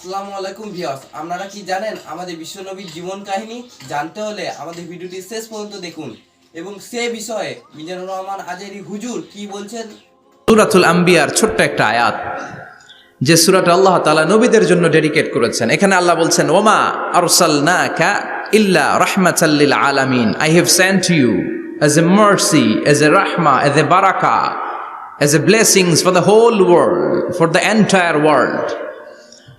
আসসালামু আলাইকুম ভিউয়ার্স। আপনারা কি জানেন, আমাদের বিশ্বনবীর জীবন কাহিনী জানতে হলে আমাদের ভিডিওটি শেষ পর্যন্ত দেখুন। এবং সে বিষয়ে মিজানুর রহমান আজেরি হুজুর কি বলছেন? সুরাতুল আম্বিয়ার ছোট্ট একটা আয়াত, যে সুরাটা আল্লাহ তাআলা নবীদের জন্য ডেডিকেট করেছেন। এখানে আল্লাহ বলছেন, ওমা আরসালনাকা ইল্লা রাহমাতাল লিল আলামিন। I have sent you as a mercy, as a rahma, as a baraka, as a blessings for the whole world, for the entire world.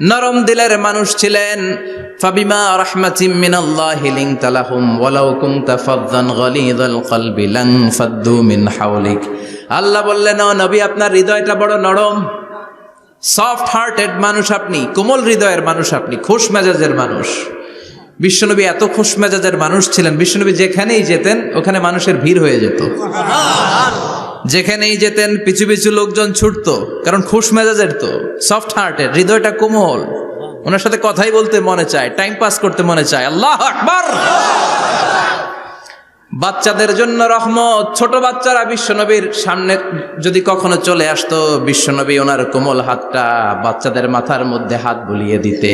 নরম দিলের মানুষ ছিলেন। ফাবিমা রাহমাতিম মিনাল্লাহি লিনতা লাহুম ওয়ালাউ কুনতা ফাদদান গালিযাল কলবি লান ফাদ্দু মিন হাওলিক। আল্লাহ বললেন, ও নবী, আপনার হৃদয়টা বড় নরম। সফট হার্টেড মানুষ আপনি, কোমল হৃদয়ের মানুষ আপনি, খোশ মেজাজের মানুষ। বিশ্বনবী এত খুশ মেজাজের মানুষ ছিলেন, বিশ্বনবী যেখানেই যেতেন, ওখানে মানুষের ভিড় হয়ে যেত। যেখানেই যেতেন, পিছু পিছু লোকজন ছুটতো, কারণ খুশ মেজাজের তো সফট হার্টের হৃদয়টা কোমল। ওনার সাথে কথাই বলতে মনে চায় টাইম পাস করতে মনে চায়। আল্লাহ আকবার! বাচ্চাদের জন্য রহমত, ছোট বাচ্চারা বিশ্বনবীর সামনে যদি কখনো চলে আসতো, বিশ্বনবী ওনার কোমল হাতটা বাচ্চাদের মাথার মধ্যে হাত বুলিয়ে দিতে।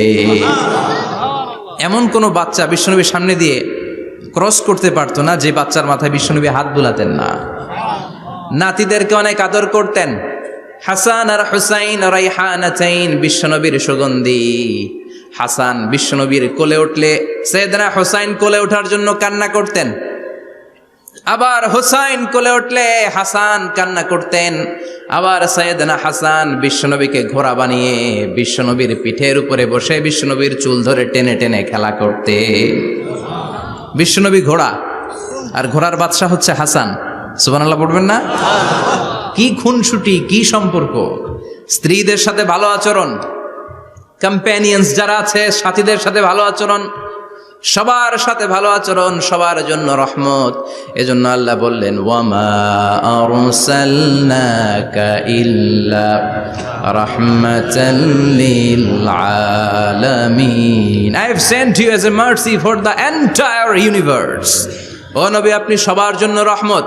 এমন কোনো বাচ্চা বিশ্বনবীর সামনে দিয়ে ক্রস করতে পারতো না, যে বাচ্চার মাথায় বিশ্বনবী হাত বুলাতেন না। নাতিদেরকে অনেক আদর করতেন। হাসান আর হুসাইন রাইহানাতাইন বিশ্বনবীর সুগন্ধি। হাসান বিশ্বনবীর কোলে উঠলে সৈয়দনা হুসাইন কোলে ওঠার জন্য কান্না করতেন। আবার হুসাইন কোলে উঠলে হাসান কান্না করতেন। আবার সৈয়দনা হাসান বিশ্বনবীকে ঘোড়া বানিয়ে বিশ্বনবীর পিঠের উপরে বসে বিশ্বনবীর চুল ধরে টেনে টেনে খেলা করতে বিশ্বনবী ঘোড়া। আর ঘোড়ার বাদশাহ হচ্ছে হাসান। সুবহানাল্লাহ পড়বেন না? কি খুনসুটি, কি সম্পর্ক? স্ত্রীদের সাথে ভালো আচরণ কম্প্যানিয়ন্স যারা আছে, সাথীদের সাথে ভালো আচরণ, সবার সাথে ভালো আচরণ, সবার জন্য রহমত। এজন্য আল্লাহ বললেন, ওয়ামা ইল্লা sent you a mercy for the universe ও নবী, আপনি সবার জন্য রহমত।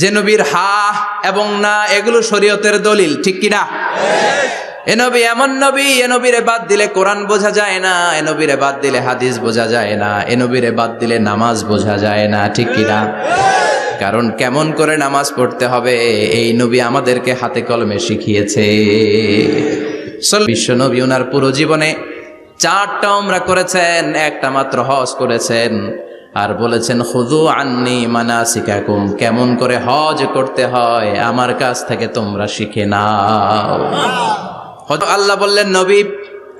যে নবীর হা এবং না, এগুলো শরীয়তের দলিল, ঠিক কিনা? এ নবী এমন নবী, এ নবীরে বাদ দিলে কোরআন বোঝা যায় না, এ নবীরে বাদ দিলে হাদিস বোঝা যায় না, এ নবীরে বাদ দিলে নামাজ বোঝা যায় না, ঠিক কিনা? কারণ কেমন করে নামাজ পড়তে হবে, এই নবী আমাদেরকে হাতে কলমে শিখিয়েছে। বিশ্ব নবী ওনার পুরো জীবনে চারটা ওমরা করেছেন, একটা মাত্র হজ করেছেন। আর বলেছেন খুদু আন্নি মানাসিকাকুম কেমন করে হজ করতে হয় আমার কাছ থেকে তোমরা শিখে নাও। হয়তো আল্লাহ বললেন নবী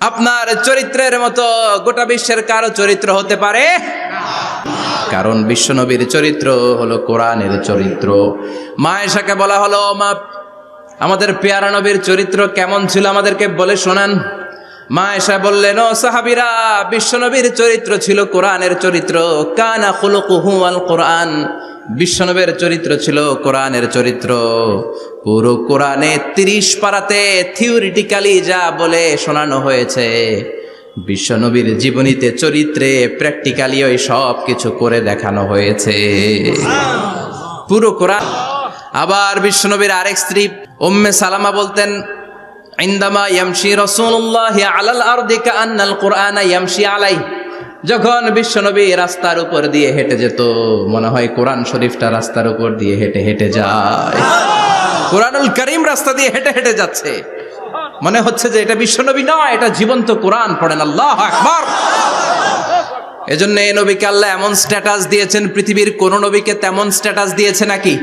আপনার চরিত্রের মতো গোটা বিশ্বের কারও চরিত্র হতে পারে? কারণ বিশ্বনবীর চরিত্র হলো কোরআনের চরিত্র। মা এসাকে বলা হলো, মা, আমাদের পেয়ারা নবীর চরিত্র কেমন ছিল আমাদেরকে বলে শোনান। মা এসা বললেন, ও সাহাবিরা, বিশ্বনবীর চরিত্র ছিল কোরআনের চরিত্র। কানা খুলুকুহু আল কোরআন। বিশ্বনবীর চরিত্র ছিল কোরআনের চরিত্র। পুরো কোরআনে তিরিশ পারাতে থিওরিটিক্যালি যা বলে শোনানো হয়েছে। বিশ্বনবীর জীবনীতে চরিত্রে প্র্যাকটিক্যালি ওই সব কিছু করে দেখানো হয়েছে। পুরো কোরআন। আবার বিশ্বনবীর আরেক স্ত্রী উম্মে সালামা বলতেন, ইন্দামা ইয়ামশি রাসূলুল্লাহ আলাল আরদি কাআন্নাল কুরআনা ইয়ামশি আলাই যখন বিশ্বনবী রাস্তার উপর দিয়ে হেঁটে যেত মনে হয় কোরআন শরীফটা রাস্তার উপর দিয়ে হেঁটে হেঁটে যায়। কোরআনুল করিম রাস্তা দিয়ে হেঁটে হেঁটে যাচ্ছে। মনে হচ্ছে যে এটা বিশ্বনবী নয় এটা জীবন্ত কোরআন পড়েন আল্লাহ আকবার। এজন্য এই নবীকে আল্লাহ এমন স্ট্যাটাস দিয়েছেন পৃথিবীর কোন নবীকে তেমন স্ট্যাটাস দিয়েছে নাকি?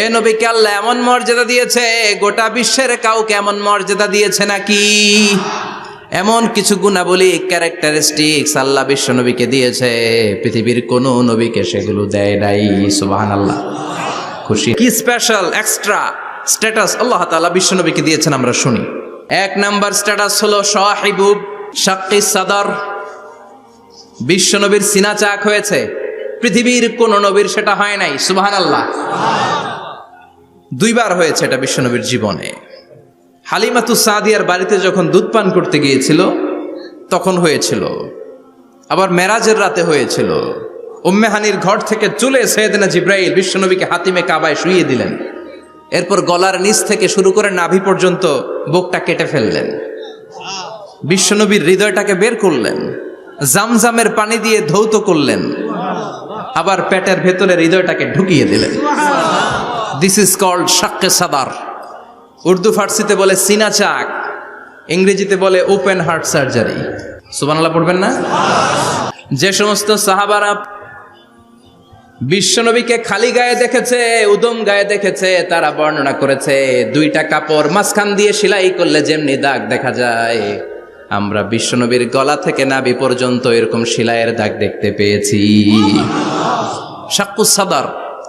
এ নবীকে আল্লাহ এমন মর্যাদা দিয়েছে গোটা বিশ্বের কাউকে এমন মর্যাদা দিয়েছে নাকি? এমন কিছু গুণাবলী ক্যারেক্টারিস্টিক্স আল্লাহ বিশ্ব নবীকে দিয়েছে। পৃথিবীর কোন নবীকে সেগুলো দেয় নাই সুবাহান আল্লাহ খুশি। কি স্পেশাল এক্সট্রা স্ট্যাটাস আল্লাহ তাআলা বিশ্ব নবীকে দিয়েছেন আমরা শুনি। এক নাম্বার স্ট্যাটাস হলো সাহিবুব শাক্কি সাদর। বিশ্বনবীর সিনা চাক হয়েছে। পৃথিবীর কোন নবীর সেটা হয় নাই সুবাহান আল্লাহ দুইবার হয়েছে এটা বিশ্বনবীর জীবনে। হালিমাতু সাদিয়ার বাড়িতে যখন দুধ পান করতে গিয়েছিল, তখন হয়েছিল। আবার মেরাজের রাতে হয়েছিল। উম্মেহানির ঘর থেকে চলে সৈয়দনা জিব্রাইল বিশ্বনবীকে হাতিমে কাবায় শুইয়ে দিলেন। এরপর গলার নিচ থেকে শুরু করে নাভি পর্যন্ত বুকটা কেটে ফেললেন। বিশ্বনবীর হৃদয়টাকে বের করলেন। জামজামের পানি দিয়ে ধৌত করলেন। আবার পেটের ভেতরে হৃদয়টাকে ঢুকিয়ে দিলেন। দিস ইজ কল্ড শাক্কে সাদার। উর্দু ফার্সিতে বলে সিনা চাক, ইংরেজিতে বলে ওপেন হার্ট সার্জারি। সুবানাল্লাহ পড়বেন না? যে সমস্ত সাহাবারা বিশ্বনবীকে খালি গায়ে দেখেছে, উদম গায়ে দেখেছে, তারা বর্ণনা করেছে, দুইটা কাপড় মাঝখান দিয়ে সেলাই করলে যেমনি দাগ দেখা যায়। আমরা বিশ্বনবীর গলা থেকে নাভি পর্যন্ত এরকম সেলাইয়ের দাগ দেখতে পেয়েছি। শাক্কু সাদার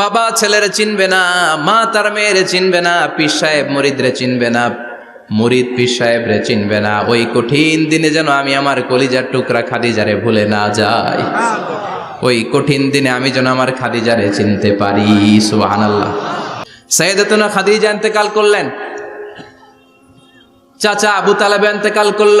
বাবা ছেলেরে চিনবে না, মা তার মেয়েরে চিনবে না, পীর সাহেব মরিদরে চিনবে না, মুরিদ পীর সাহেবরে চিনবে না। ওই কঠিন দিনে যেন আমি আমার কলিজার টুকরা খাদিজারে ভুলে না যাই। ওই কঠিন দিনে আমি যেন আমার খাদিজারে চিনতে পারি। সুবাহান আল্লাহ সৈয়দতুনা খাদিজা ইন্তেকাল করলেন। চাচা আবু তালেব ইন্তেকাল করল।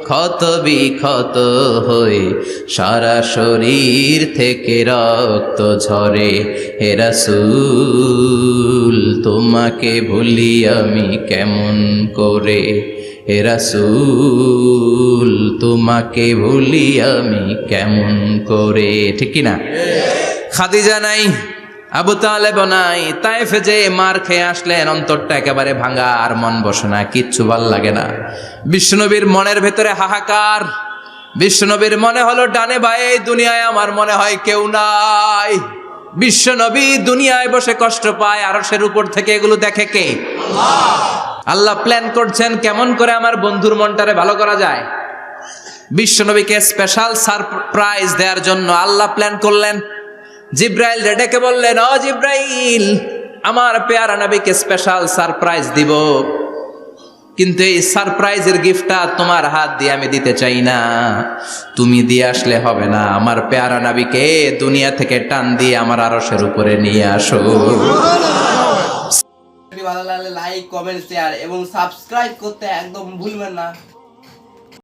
ক্ষত বিক্ষত হয়ে সারা শরীর থেকে রক্ত ঝরে। হেরাসুল তোমাকে ভুলি আমি কেমন করে? হে রাসূল, তোমাকে ভুলি আমি কেমন করে? ঠিক না খাদিজা নাই? আবু তালেব নাই, তাইফে যে মার খেয়ে আসলেন, অন্তরটা একেবারে ভাঙা আর মন বসে না, কিচ্ছু ভালো লাগে না। বিষ্ণুনবীর মনের ভেতরে হাহাকার। বিষ্ণুনবীর মনে হলো, ডানে বায়ে দুনিয়ায় আমার মনে হয় কেউ নাই। বিশ্বনবী দুনিয়ায় বসে কষ্ট পায়, আরশের উপর থেকে এগুলো দেখে কে? আল্লাহ প্ল্যান করছেন, কেমন করে আমার বন্ধুর মনটারে ভালো করা যায়। বিশ্বনবীকে স্পেশাল সারপ্রাইজ দেওয়ার জন্য আল্লাহ প্ল্যান করলেন জিব্রাইল ডেকে বললেন ও জিব্রাইল আমার পেয়ারা নবীকে স্পেশাল সারপ্রাইজ দিব। কিন্তু এই সারপ্রাইজের গিফটটা তোমার হাত দিয়ে আমি দিতে চাই না। তুমি দিয়ে আসলে হবে না। আমার পেয়ারা নবীকে দুনিয়া থেকে টান দিয়ে আমার আরশের উপরে নিয়ে আসো। ভিডিও ভালো লাগলে লাইক কমেন্ট শেয়ার এবং সাবস্ক্রাইব করতে একদম ভুলবেন না।